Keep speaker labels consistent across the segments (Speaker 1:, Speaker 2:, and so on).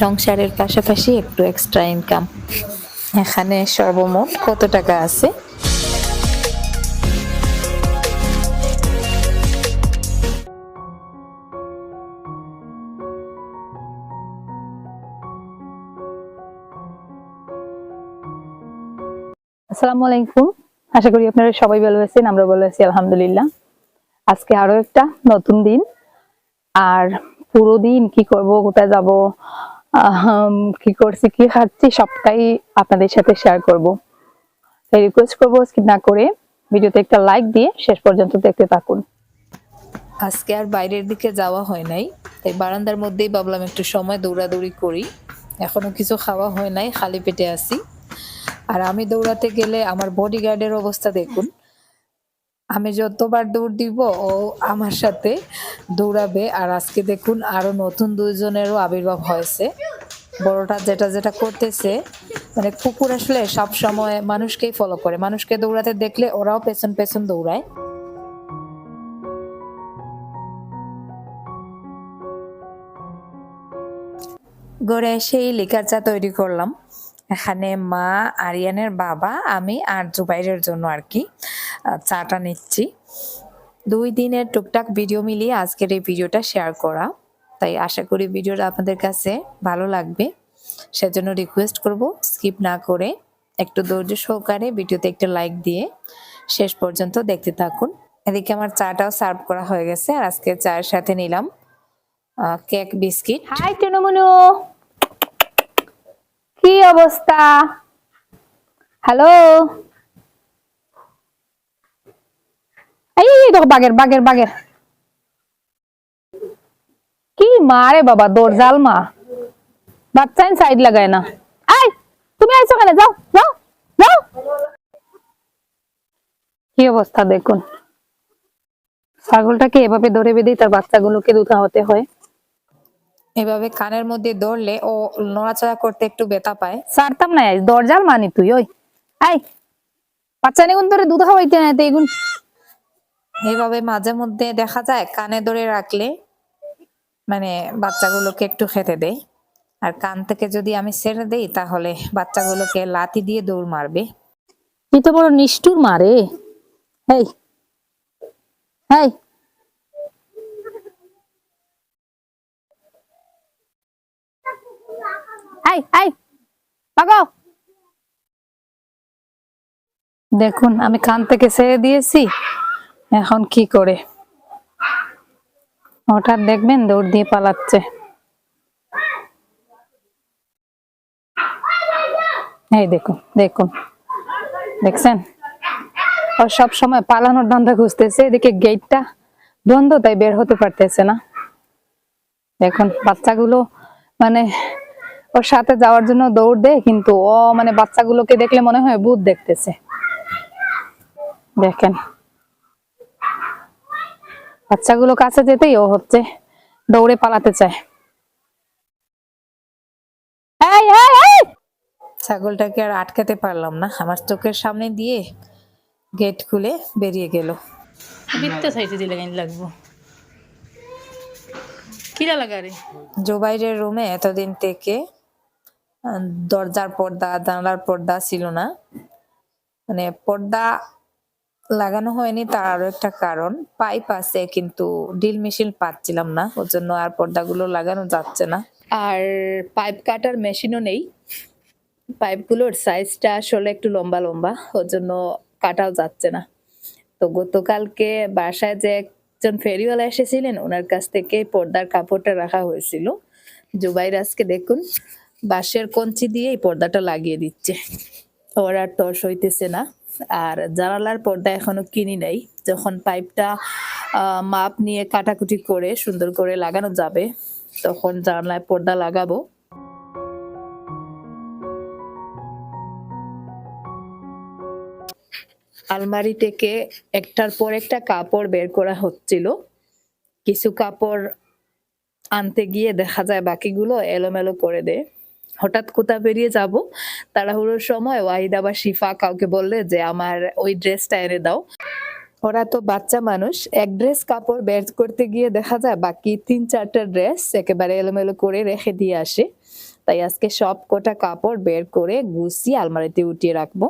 Speaker 1: সংসারের পাশাপাশি একটু এক্সট্রা ইনকাম এখানে সর্বমোট কত টাকা আছে?
Speaker 2: আসসালামু আলাইকুম। আশা করি আপনারা সবাই ভালো আছেন আমরা ভালো আছি, আলহামদুলিল্লাহ। আজকে আরও একটা নতুন দিন। আর পুরো দিন কি করব, কোথায় যাব কি করছি, কি খাচ্ছি সবটাই আপনাদের সাথে শেয়ার করব। তাই রিকোয়েস্ট করব স্কিপ না করে ভিডিওতে একটা লাইক দিয়ে শেষ পর্যন্ত দেখতে থাকুন।
Speaker 1: আজকে আর বাইরের দিকে যাওয়া হয় নাই, তাই বারান্দার মধ্যেই ভাবলাম একটু সময় দৌড়াদৌড়ি করি। এখনও কিছু খাওয়া হয় নাই, খালি পেটে আছি। আর আমি দৌড়াতে গেলে আমার বডিগার্ডের অবস্থা দেখুন। আমি যতবার দৌড় দিব, ও আমার সাথে দৌড়াবে। আর আজকে দেখুন, আরও নতুন দুইজনেরও আবির্ভাব হয়েছে। বড়টা যেটা যেটা করতেছে মানে কুকুর আসলে সব সময় মানুষকেই ফলো করে। মানুষকে দৌড়াতে দেখলে ওরাও পেছন পেছন দৌড়ায়। গড়ে এসেই লিকার চা তৈরি করলাম। এখানে মা, আরিয়ানের বাবা, আমি আর জুবাইরের জন্য আর কি। চাটা নিচ্ছি। দুই দিনের টুকটাক ভিডিও মিলিয়ে আজকের এই ভিডিওটা শেয়ার করা। তাই আশা করি ভিডিওটা আপনাদের কাছে ভালো লাগবে। সেজন্য রিকোয়েস্ট করব স্কিপ না করে একটু ধৈর্য সহকারে ভিডিওতে একটা লাইক দিয়ে শেষ পর্যন্ত দেখতে থাকুন। এদিকে আমার চাটাও সার্ভ করা হয়ে গেছে আর আজকে চায়ের সাথে নিলাম কেক বিস্কিট
Speaker 2: হাই টেনমনু কি অবস্থা? হ্যালো এই এই দেখো বাগের বাগের বাগের কি মারে বাবা দরজাল মা। বাচ্চাইন সাইড লাগায় না। আই তুমি আইছো কেন? যাও যাও যাও। কি অবস্থা দেখুন। ছাগলটাকে এভাবে ধরে বেঁধেই তার বাচ্চাগুলোকে দুধা হতে হয়।
Speaker 1: এভাবে কানের মধ্যে ধরলে ও নড়াচড়া করতে একটু ব্যথা পায়।
Speaker 2: সারতাম না দরজাল মানি তুই ওই। আই বাচ্চা নেগুন তোরে দুধ খাওয়াইতে না এগুন।
Speaker 1: এভাবে মাঝে মধ্যে দেখা যায় কানে ধরে রাখলে মানে বাচ্চাগুলোকে একটু খেতে দেয় আর কান থেকে যদি আমি ছেড়ে দেই, তাহলে বাচ্চাগুলোকে লাথি দিয়ে দৌড় মারবে।
Speaker 2: তুই তো বড় নিষ্ঠুর মারে হেই হেই। আই আই পাগাও দেখুন, আমি কান থেকে ছেড়ে দিয়েছি। এখন কি করে? হঠাৎ দেখবেন দৌড় দিয়ে পালাচ্ছে। এই দেখুন দেখুন। দেখছেন? ও সব সময় পালানোর ধান্দা খুঁজতেছে, এদিকে গেটটা বন্ধ তাই বের হতে পারতেছে না। দেখুন বাচ্চাগুলো মানে ওর সাথে যাওয়ার জন্য দৌড় দেয়, কিন্তু ও মানে বাচ্চাগুলোকে দেখলে মনে হয় ভূত দেখতেছে। দেখেন। বাচ্চাগুলো কাছে যেতেই ও হচ্ছে দৌড়ে পালাতে চায়।
Speaker 1: ছাগলটাকে আর আটকাতে পারলাম না। আমার চোখের সামনে দিয়ে গেট খুলে বেরিয়ে গেল।
Speaker 3: বিত্তে সাইতে দিলে কেন লাগবো? কিরা লাগা রে?
Speaker 1: জোবাইরের রুমে এতদিন থেকে দরজার পর্দা জানালার পর্দা ছিল না। মানে পর্দা লাগানো হয়নি, তার আরও একটা কারণ। পাইপ আছে, কিন্তু ডিল মেশিন পাচ্ছিলাম না, ওর জন্য আর পর্দাগুলো লাগানো যাচ্ছে না। আর পাইপ কাটার মেশিনও নেই। পাইপগুলোর সাইজটা আসলে একটু লম্বা লম্বা, ওর জন্য কাটাও যাচ্ছে না। তো গতকালকে বাসায় যে একজন ফেরিওয়ালা এসেছিলেন, ওনার কাছ থেকে পর্দার কাপড়টা রাখা হয়েছিল। জুবাইর আজকে দেখুন, বাঁশের কঞ্চি দিয়ে এই পর্দাটা লাগিয়ে দিচ্ছে। ওর আর তর সইতেছে না। আর জানালার পর্দা এখনও কিনি নাই। যখন পাইপটা মাপ নিয়ে কাটাকুটি করে সুন্দর করে লাগানো যাবে, তখন জানালায় পর্দা লাগাবো। আলমারি থেকে একটার পর একটা কাপড় বের করা হচ্ছিল। কিছু কাপড় আনতে গিয়ে দেখা যায় বাকিগুলো এলোমেলো করে দেয়। হঠাৎ কোথা বেরিয়ে যাব। তাড়াহুড়োর সময় ওয়াহিদা বা শিফা কাউকে বললে যে আমার ওই ড্রেসটা এনে দাও। ওরা তো বাচ্চা মানুষ। এক ড্রেস কাপড় বের করতে গিয়ে দেখা যায় বাকি তিন চারটা ড্রেস একেবারে এলোমেলো করে রেখে দিয়ে আসে। তাই আজকে সব কটা কাপড় বের করে গুছিয়ে আলমারিতে উঠিয়ে রাখব।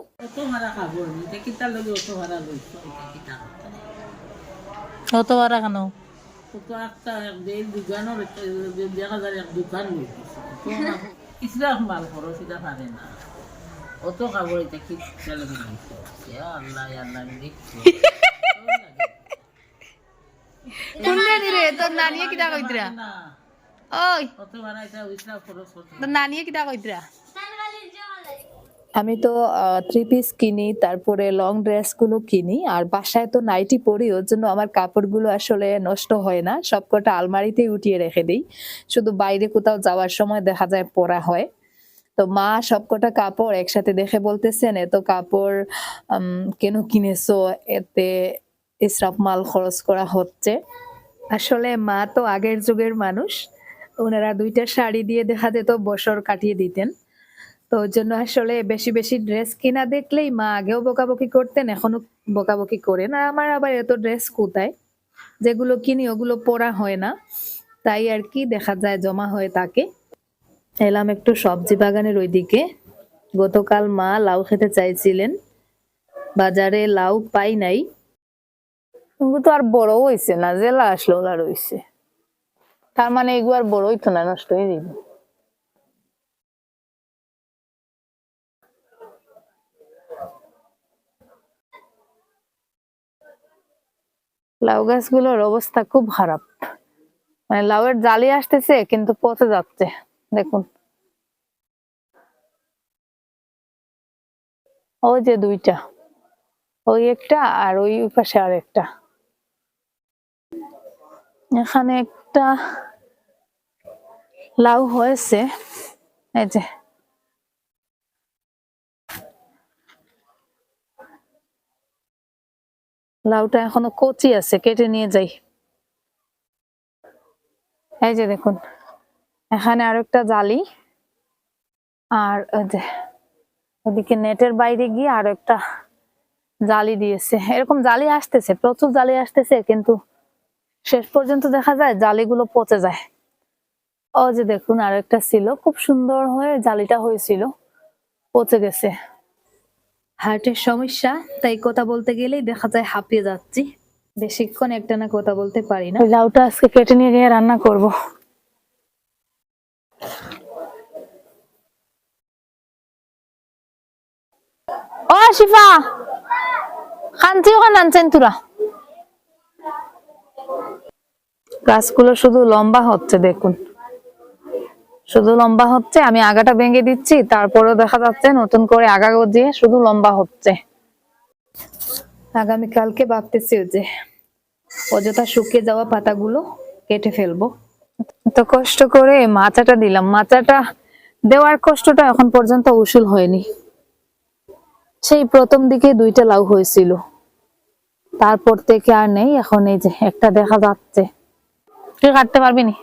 Speaker 4: কিতা
Speaker 3: ভাড়া কেন?
Speaker 4: একটা দোকানের দেখা যায় দোকান ইসরাফ মাল খরচ এটা পারে না। অত খাব এটা কি লগে লইছ আল্লাহ আল্লাহ দেখছ
Speaker 3: কোনটা রে? তোর নানিয়ে কিটা কইতরা? ওই
Speaker 4: অত ভাড়া এটা ইসরাফ খরচ
Speaker 3: তোর নানিয়ে কিটা কইতরা?
Speaker 1: আমি তো থ্রি পিস কিনি, তারপরে লং ড্রেসগুলো কিনি, আর বাসায় তো নাইটি পরি, ওর জন্য আমার কাপড়গুলো আসলে নষ্ট হয় না, সবকটা আলমারিতেই উঠিয়ে রেখে দিই। শুধু বাইরে কোথাও যাওয়ার সময় দেখা যায় পরা হয়। তো মা সবকটা কাপড় একসাথে দেখে বলতেছেন, এত কাপড় কেন কিনেছো? এতে ইসরাফ মাল খরচ করা হচ্ছে। আসলে মা তো আগের যুগের মানুষ, ওনারা দুইটা শাড়ি দিয়ে দেখা যেত বছর কাটিয়ে দিতেন। তো ওর জন্য আসলে বেশি বেশি ড্রেস কিনা দেখলেই মা আগেও বকাবকি করতেন এখনও বকাবকি করেন আর আমার আবার এত ড্রেস কোথায়? যেগুলো কিনি ওগুলো পরা হয় না। তাই আর কি দেখা যায় জমা হয়ে থাকে। এলাম একটু সবজি বাগানের ওইদিকে। গতকাল মা লাউ খেতে চাইছিলেন। বাজারে লাউ পাই নাই।
Speaker 2: তো আর বড় হইছে না, জেলা আসলো রইছে। তার মানে এগুলো আর বড় হইতো না, নষ্ট হয়ে যাবে লাউ গাছগুলোর অবস্থা খুব খারাপ। মানে লাউয়ের জালি আসতেছে, কিন্তু পচে যাচ্ছে, দেখুন। ওই যে দুইটা, ওই একটা আর ওই পাশে আর একটা এখানে একটা লাউ হয়েছে, এই যে। লাউটা এখনও কচি আছে, কেটে নিয়ে যাই। এই যে দেখুন, এখানে আর একটা জালি। আর যে ওদিকে নেটের বাইরে গিয়ে আর একটা জালি দিয়েছে। এরকম জালি আসতেছে, প্রচুর জালি আসতেছে, কিন্তু শেষ পর্যন্ত দেখা যায় জালিগুলো পচে যায়। ও যে দেখুন, আর একটা ছিল, খুব সুন্দর হয়ে জালিটা হয়েছিল, পচে গেছে।
Speaker 1: হার্টের সমস্যা তাই কথা বলতে গেলেই দেখা যায় হাঁপিয়ে যাচ্ছি। বেশিক্ষণ একটা না কথা বলতে পারি না।
Speaker 2: লাউটা আজকে কেটে নিয়ে গিয়ে রান্না করব। ও শিফা খানছি ওখানে আনছেন তোরা। গাছগুলো শুধু লম্বা হচ্ছে দেখুন। শুধু লম্বা হচ্ছে, আমি আগাটা ভেঙে দিচ্ছি, তারপরেও দেখা যাচ্ছে নতুন করে আগা গজিয়ে শুধু লম্বা হচ্ছে।
Speaker 1: আগামীকালকে ভাবতেছি যে অযথা শুকিয়ে যাওয়া পাতাগুলো কেটে ফেলব।
Speaker 2: তো কষ্ট করে মাচাটা দিলাম। মাচাটা দেওয়ার কষ্টটা এখন পর্যন্ত উসুল হয়নি। সেই প্রথম দিকে দুইটা লাউ হয়েছিল। তারপর থেকে আর নেই, এখন এই যে একটা দেখা যাচ্ছে। তুই কাটতে পারবি নি?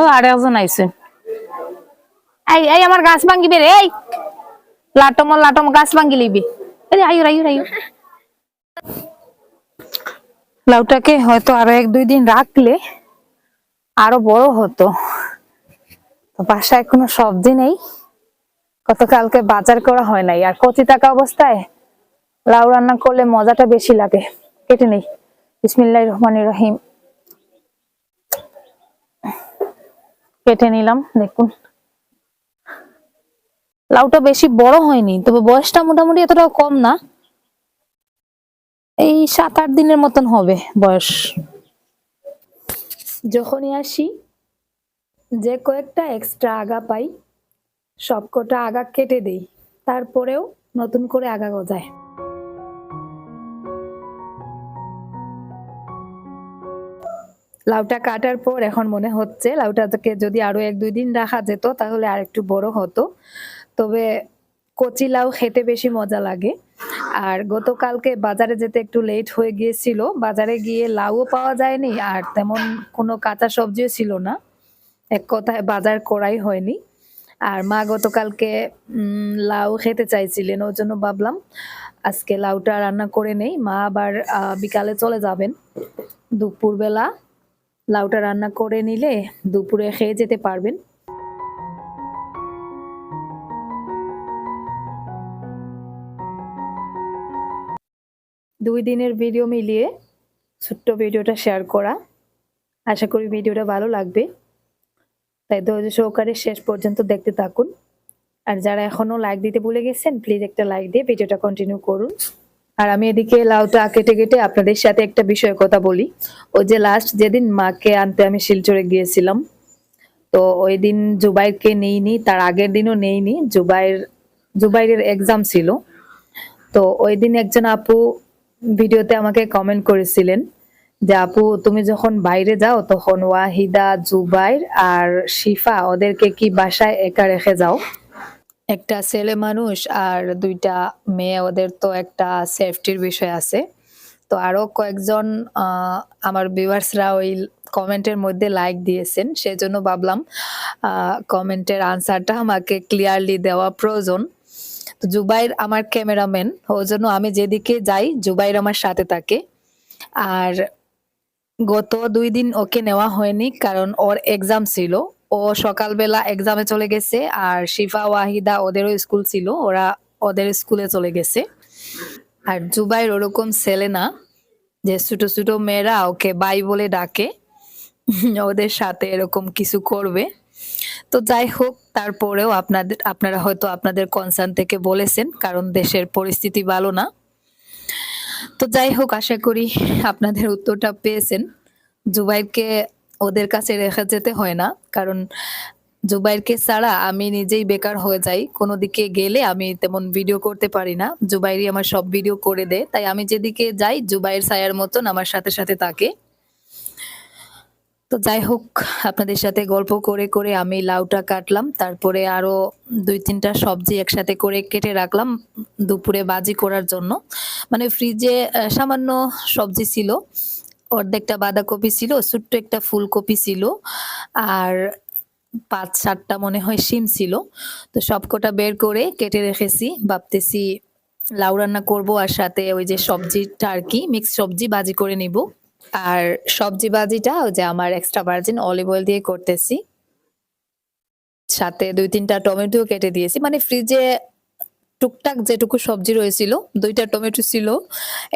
Speaker 2: ও আর একজন আইসে এই এই আমার গাছ ভাঙ্গিবে রে এই। লাটম লাটম গাছ ভাঙ্গি লিবি। আয়ুর আয়ুর আয়ুর লাউটাকে হয়তো আরও এক দুই দিন রাখলে আরও বড় হতো। তো বাসায় কোনো সবজি নেই। গতকালকে বাজার করা হয় নাই। আর কচি থাকা অবস্থায় লাউ রান্না করলে মজাটা বেশি লাগে। কেটে নেই। বিসমিল্লাহ রহমান রহিম। কেটে নিলাম, দেখুন। লাউটা বেশি বড় হয়নি, তবে বয়সটা মোটামুটি এতটাও কম না। এই সাত আট দিনের মতন হবে বয়স।
Speaker 1: যখনই আসি, যে কয়েকটা এক্সট্রা আগা পাই, সবকটা আগা কেটে দেই, তারপরেও নতুন করে আগা গজায়। লাউটা কাটার পর এখন মনে হচ্ছে লাউটাকে যদি আরও এক, দুই দিন রাখা যেত, তাহলে আর একটু বড় হতো। তবে কচি লাউ খেতে বেশি মজা লাগে। আর গতকালকে বাজারে যেতে একটু লেট হয়ে গিয়েছিল। বাজারে গিয়ে লাউও পাওয়া যায়নি, আর তেমন কোনো কাঁচা সবজিও ছিল না। এক কথায় বাজার করাই হয়নি। আর মা গতকালকে লাউ খেতে চাইছিলেন ওর জন্য ভাবলাম আজকে লাউটা রান্না করে নেই। মা আবার বিকালে চলে যাবেন। দুপুরবেলা লাউটা রান্না করে নিলে দুপুরে খেয়ে যেতে পারবেন। দুই দিনের ভিডিও মিলিয়ে ছোট্ট ভিডিওটা শেয়ার করা। আশা করি ভিডিওটা ভালো লাগবে। তাই ধৈর্য সহকারে শেষ পর্যন্ত দেখতে থাকুন। আর যারা এখনও লাইক দিতে ভুলে গেছেন প্লিজ একটা লাইক দিয়ে ভিডিওটা কন্টিনিউ করুন। আর আমি এদিকে লাউটা কেটে কেটে আপনাদের সাথে একটা বিষয়ে কথা বলি। ওই যে লাস্ট যেদিন মাকে আনতে আমি শিলচরে গিয়েছিলাম, তো ওই দিন জুবাইরকে নেইনি, তার আগের দিনও নেইনি, জুবাইর, জুবাইরের এক্সাম ছিল। তো ওই দিন একজন আপু ভিডিওতে আমাকে কমেন্ট করেছিলেন যে, আপু, তুমি যখন বাইরে যাও, তখন ওয়াহিদা, জুবাইর আর শিফা, ওদেরকে কি বাসায় একা রেখে যাও? একটা ছেলে মানুষ আর দুইটা মেয়ে, ওদের তো একটা সেফটির বিষয় আছে। তো আরও কয়েকজন আমার ভিউয়ার্সরা ওই কমেন্টের মধ্যে লাইক দিয়েছেন। সেজন্য ভাবলাম কমেন্টের আনসারটা আমাকে ক্লিয়ারলি দেওয়া প্রয়োজন। তো জুবাইর আমার ক্যামেরাম্যান ওই জন্য আমি যেদিকে যাই, জুবাইর আমার সাথে থাকে। আর গত দুই দিন ওকে নেওয়া হয়নি, কারণ ওর এক্সাম ছিল। ও সকালবেলা এক্সামে চলে গেছে আর শিফা, ওয়াহিদা ওদেরও স্কুল ছিল, ওরা ওদের স্কুলে চলে গেছে। আর জুবাইর ওরকম ছেলে না, যে ছোট ছোট মেয়েরা ওকে বাই বলে ডাকে, ওদের সাথে এরকম কিছু করবে। তো যাই হোক, তারপরেও আপনাদের, আপনারা হয়তো আপনাদের কনসার্ন থেকে বলেছেন, কারণ দেশের পরিস্থিতি ভালো না। তো যাই হোক, আশা করি আপনাদের উত্তরটা পেয়েছেন। জুবাইরকে ওদের কাছে রেখে যেতে হয় না। কারণ জুবাইরকে ছাড়া আমি নিজেই বেকার হয়ে যাই। কোনো দিকে গেলে আমি তেমন ভিডিও করতে পারি না। জুবাইরই আমার সব ভিডিও করে দেয়। তাই আমি যেদিকে যাই, জুবাইর ছায়ার মতন আমার সাথে সাথে তাকে তো যাই হোক, আপনাদের সাথে গল্প করে করে আমি লাউটা কাটলাম। তারপরে আরও দুই তিনটা সবজি একসাথে করে কেটে রাখলাম দুপুরে বাজি করার জন্য। মানে ফ্রিজে সামান্য সবজি ছিল। অর্ধেকটা বাঁধাকপি ছিল, ছোট্ট একটা ফুলকপি ছিল আর পাঁচ সাতটা মনে হয় শিম ছিল। তো সবকটা বের করে কেটে রেখেছি, ভাবতেছি লাউ রান্না করব আর সাথে ওই যে সবজিটা আর কি মিক্স সবজি ভাজি করে নিব। আর সবজি ভাজিটা ওই যে আমার এক্সট্রা ভার্জিন অলিভ অয়েল দিয়ে করতেছি। সাথে দুই তিনটা টমেটো কেটে দিয়েছি মানে ফ্রিজে টুকটাক যেটুকু সবজি রয়েছিল, দুইটা টমেটো ছিল,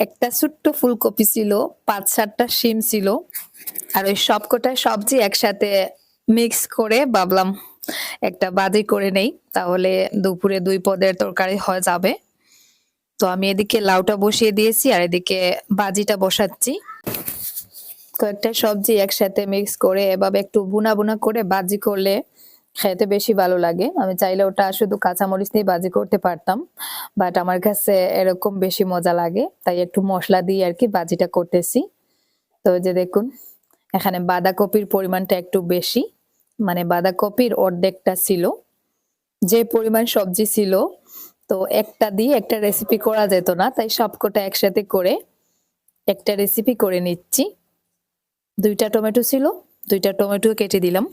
Speaker 1: একটা ছোট্ট ফুলকপি ছিল, পাঁচ সাতটা শিম ছিল, আর ওই সবকটা সবজি একসাথে মিক্স করে ভাবলাম একটা বাজি করে নেই, তাহলে দুপুরে দুই পদের তরকারি হয়ে যাবে। তো আমি এদিকে লাউটা বসিয়ে দিয়েছি আর এদিকে বাজিটা বসাচ্ছি। কয়েকটা সবজি একসাথে মিক্স করে এভাবে একটু বুনা বুনা করে বাজি করলে খেতে বেশি ভালো লাগে। আমি চাইলে ওটা শুধু কাঁচামরিচ দিয়ে বাজি করতে পারতাম বাট আমার কাছে এরকম বেশি মজা লাগে, তাই একটু মশলা দিয়ে আর কি বাজিটা করতেছি। তো যে দেখুন, এখানে বাঁধাকপির পরিমাণটা একটু বেশি মানে বাঁধাকপির অর্ধেকটা ছিল, যে পরিমাণ সবজি ছিল, তো একটা দিয়ে একটা রেসিপি করা যেত না, তাই সবকটা একসাথে করে একটা রেসিপি করে নিচ্ছি। দুইটা টমেটো ছিল, দুইটা টমেটো কেটে দিলাম।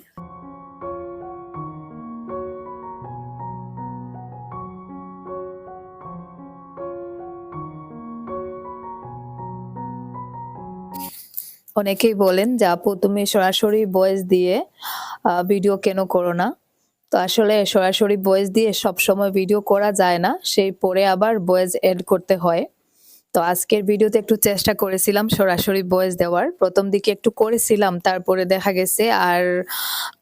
Speaker 1: অনেকেই বলেন যে, আপু, তুমি সরাসরি ভয়েস দিয়ে ভিডিও কেন করো না? তো আসলে সরাসরি ভয়েস দিয়ে সব সময় ভিডিও করা যায় না, সেই পরে আবার ভয়েস এড করতে হয়। তো আজকের ভিডিওতে একটু চেষ্টা করেছিলাম সরাসরি ভয়েস দেওয়ার। প্রথম দিকে একটু করেছিলাম, তারপরে দেখা গেছে আর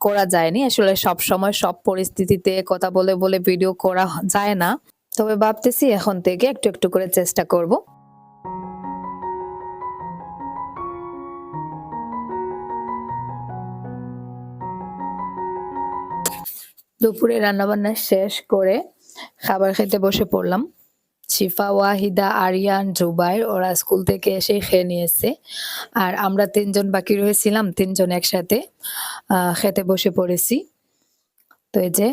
Speaker 1: করা যায়নি। আসলে সব সময় সব পরিস্থিতিতে কথা বলে বলে ভিডিও করা যায় না। তবে ভাবতেছি এখন থেকে একটু একটু করে চেষ্টা করব। দুপুরে রান্নাবান্না শেষ করে খাবার খেতে বসে পড়লাম। শিফা, ওয়াহিদা, আরিয়ান, জুবাইর ওরা স্কুল থেকে এসে খেয়ে নিয়েছে। আর আমরা তিনজন বাকি রয়েছিলাম, তিনজন একসাথে খেতে বসে পড়েছি। তো এই যে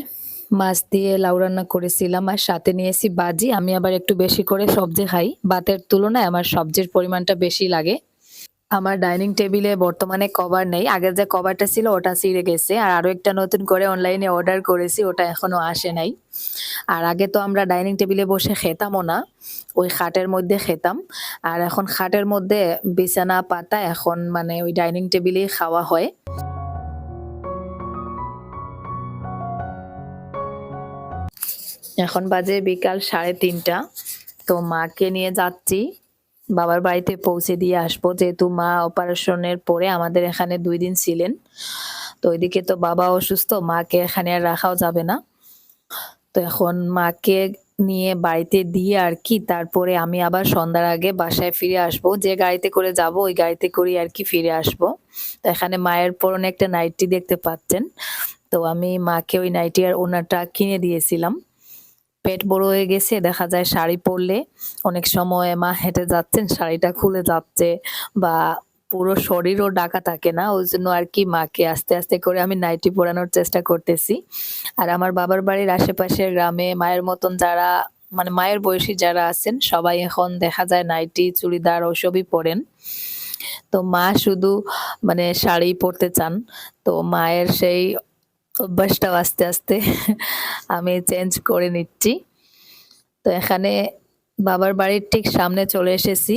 Speaker 1: মাছ দিয়ে লাউ রান্না করেছিলাম আর সাথে নিয়েছি বাজি। আমি আবার একটু বেশি করে সবজি খাই। ভাতের তুলনায় আমার সবজির পরিমাণটা বেশি লাগে। আমার ডাইনিং টেবিলে বর্তমানে কভার নেই। আগের যে কভারটা ছিল, ওটা ছিঁড়ে গেছে। আর আরও একটা নতুন করে অনলাইনে অর্ডার করেছি, ওটা এখনও আসে নাই। আর আগে তো আমরা ডাইনিং টেবিলে বসে খেতামও না। ওই খাটের মধ্যে খেতাম। আর এখন খাটের মধ্যে বিছানা, পাতা এখন মানে ওই ডাইনিং টেবিলেই খাওয়া হয়। এখন বাজে বিকাল সাড়ে তিনটা। তো মাকে নিয়ে যাচ্ছি। বাবার বাড়িতে পৌঁছে দিয়ে আসব। যেহেতু মা অপারেশনের পরে আমাদের এখানে দুই দিন ছিলেন। তো ওইদিকে তো বাবা অসুস্থ, মাকে এখানে আর রাখাও যাবে না। তো এখন মাকে নিয়ে বাড়িতে দিয়ে আর কি, তারপরে আমি আবার সন্ধ্যার আগে বাসায় ফিরে আসব। যে গাড়িতে করে যাব, ওই গাড়িতে করে আর কি ফিরে আসব। তো এখানে মায়ের পরনে একটা নাইটি দেখতে পাচ্ছেন। তো আমি মাকে ওই নাইটি আর ওনাটা কিনে দিয়েছিলাম। পেট বড় হয়ে গেছে, দেখা যায় শাড়ি পরলে অনেক সময় মা হেঁটে যাচ্ছেন, শাড়িটা খুলে যাচ্ছে বা পুরো শরীরও ডাকা থাকে না, ওই জন্য আর কি মাকে আস্তে আস্তে করে আমি নাইটি পরানোর চেষ্টা করতেছি। আর আমার বাবার বাড়ির আশেপাশের গ্রামে মায়ের মতন যারা মানে মায়ের বয়সী যারা আছেন, সবাই এখন দেখা যায় নাইটি, চুড়িদার ওসবই পরেন। তো মা শুধু মানে শাড়ি পরতে চান, তো মায়ের সেই অভ্যাসটাও আস্তে আস্তে আমি চেঞ্জ করে নিচ্ছি। তো এখানে বাবার বাড়ির ঠিক সামনে চলে এসেছি।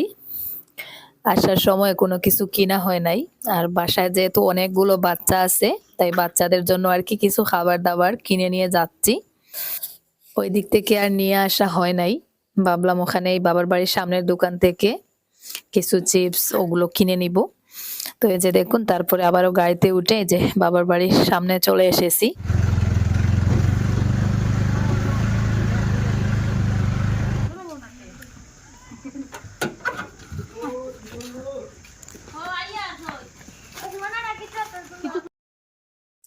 Speaker 1: আসার সময় কোনো কিছু কিনা হয় নাই। আর বাসায় যেহেতু অনেকগুলো বাচ্চা আছে, তাই বাচ্চাদের জন্য আর কি কিছু খাবার দাবার কিনে নিয়ে যাচ্ছি। ওই দিক থেকে আর নিয়ে আসা হয় নাই। ভাবলাম ওখানে এই বাবার বাড়ির সামনের দোকান থেকে কিছু চিপস ওগুলো কিনে নিব। তো এই যে দেখুন, তারপরে আবারও গাড়িতে উঠে যে বাবার বাড়ির সামনে চলে এসেছি।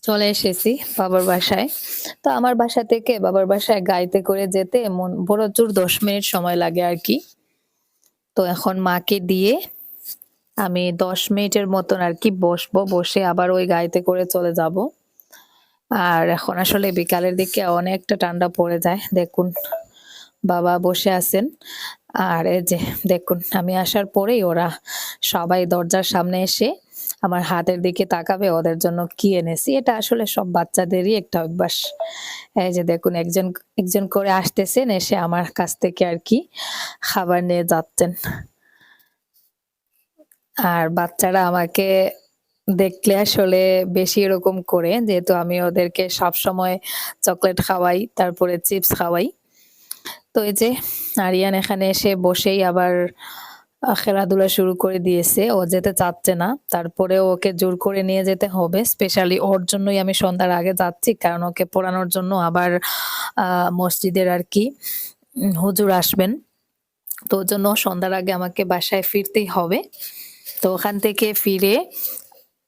Speaker 1: চলে এসেছি বাবার বাসায়। তো আমার বাসা থেকে বাবার বাসায় গাড়িতে করে যেতে মন বড় জোর দশ মিনিট সময় লাগে আর কি। তো এখন মাকে দিয়ে আমি দশ মিনিটের মতন আর কি বসবো, বসে আবার ওই গাড়িতে করে চলে যাব। আর এখন আসলে বিকালের দিকে অনেকটা ঠান্ডা পড়ে যায়, দেখুন। বাবা বসে আছেন। আর এই যে, দেখুন, আমি আসার পরেই ওরা সবাই দরজার সামনে এসে আমার হাতের দিকে তাকাবে, ওদের জন্য কি এনেছি, এটা আসলে সব বাচ্চাদেরই একটা অভ্যাস। এই যে, দেখুন, একজন একজন করে আসতেছেন, এসে আমার কাছ থেকে আর কি খাবার নিয়ে যাচ্ছেন। আর বাচ্চারা আমাকে দেখলে আসলে বেশি এরকম করে, যেহেতু আমি ওদেরকে সব সময় চকলেট খাওয়াই, তারপরে চিপস খাওয়াই। তো এই যে আরিয়ান এখানে এসে বসেই আবার খেলাধুলা শুরু করে দিয়েছে। ও যেতে চাচ্ছে না, তারপরে ওকে জোর করে নিয়ে যেতে হবে। স্পেশালি ওর জন্যই আমি সন্ধ্যার আগে যাচ্ছি, কারণ ওকে পড়ানোর জন্য আবার মসজিদের আর কি হুজুর আসবেন। তো জন্য সন্ধ্যার আগে আমাকে বাসায় ফিরতেই হবে। তো ওখান থেকে ফিরে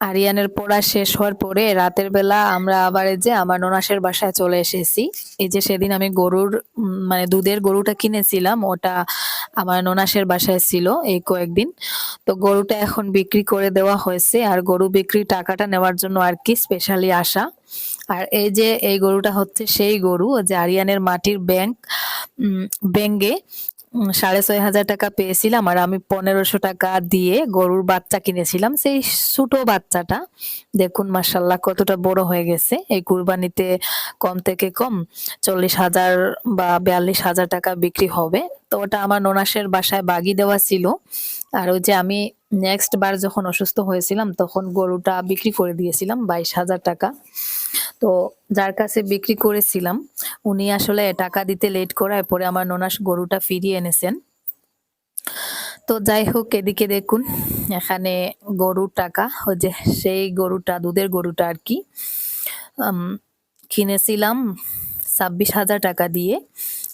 Speaker 1: আরিয়ানের পড়া শেষ হওয়ার পরে রাতের বেলা আমরা আবার যে আমার ননাসের বাসায় চলে এসেছি। এই যে সেদিন আমি গরুর মানে দুধের গরুটা কিনেছিলাম, ওটা আমার ননাসের বাসায় ছিল এই কয়েকদিন। তো গরুটা এখন বিক্রি করে দেওয়া হয়েছে আর গরু বিক্রির টাকাটা নেওয়ার জন্য আর কি স্পেশালি আসা। আর এই যে এই গরুটা হচ্ছে সেই গরু, যে আরিয়ানের মাটির ব্যাংক ব্যাঙ্গে সাড়ে ছয় হাজার টাকা পেয়েছিলাম আর আমি পনেরোশো টাকা দিয়ে গরুর বাচ্চা কিনেছিলাম। সেই ছোট বাচ্চাটা, দেখুন মার্শাল্লাহ কতটা বড় হয়ে গেছে। এই কুরবানিতে কম থেকে কম চল্লিশ হাজার বা বিয়াল্লিশ হাজার টাকা বিক্রি হবে। তো ওটা আমার ননাসের বাসায় বাগি দেওয়া ছিল। আর ওই যে আমি নেক্সট বার যখন অসুস্থ হয়েছিলাম, তখন গরুটা বিক্রি করে দিয়েছিলাম, বাইশ হাজার টাকা। তো যার কাছে বিক্রি করেছিলাম, উনি আসলে টাকা দিতে লেট করায় পরে আমার ননাস গরুটা ফিরিয়ে এনেছেন। তো যাই হোক, এদিকে দেখুন, এখানে গরুর টাকা, ওই যে সেই গরুটা, দুধের গরুটা আর কি। কিনেছিলাম ছাব্বিশ হাজার টাকা দিয়ে।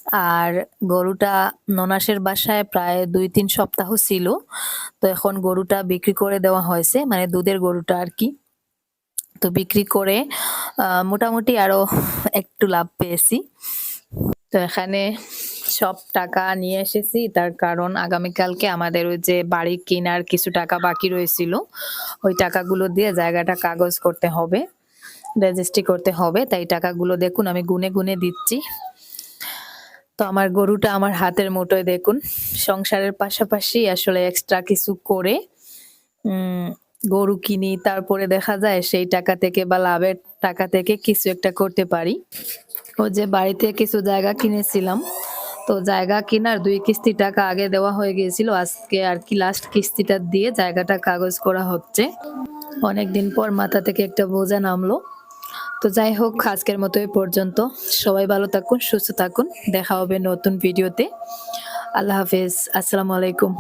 Speaker 1: আর গরুটা ননাসের বাসায় প্রায় দুই, তিন সপ্তাহ ছিল। তো এখন গরুটা বিক্রি করে দেওয়া হয়েছে মানে দুধের গরুটা আর কি। তো বিক্রি করে মোটামুটি আরও একটু লাভ পেয়েছি। তো এখানে সব টাকা নিয়ে এসেছি। তার কারণ আগামীকালকে আমাদের ওই যে বাড়ি কেনার কিছু টাকা বাকি রয়েছিল, ওই টাকাগুলো দিয়ে জায়গাটা কাগজ করতে হবে, রেজিস্ট্রি করতে হবে। তাই টাকাগুলো দেখুন, আমি গুনে গুনে দিচ্ছি। তো আমার গরুটা আমার হাতের মুঠোয় দেখুন। সংসারের পাশাপাশি আসলে এক্সট্রা কিছু করে গরু কিনি, তারপরে দেখা যায় সেই টাকা থেকে বা লাভের টাকা থেকে কিছু একটা করতে পারি। ও যে বাড়িতে কিছু জায়গা কিনেছিলাম, তো জায়গা কেনার দুই কিস্তি টাকা আগে দেওয়া হয়ে গিয়েছিল, আজকে আর কি লাস্ট কিস্তিটা দিয়ে জায়গাটা কাগজ করা হচ্ছে। অনেকদিন পর মাথা থেকে একটা বোঝা নামলো। তো যাই হোক, আজকের মতো এ পর্যন্ত। সবাই ভালো থাকুন, সুস্থ থাকুন। দেখা হবে নতুন ভিডিওতে। আল্লাহ হাফেজ। আসসালামু আলাইকুম।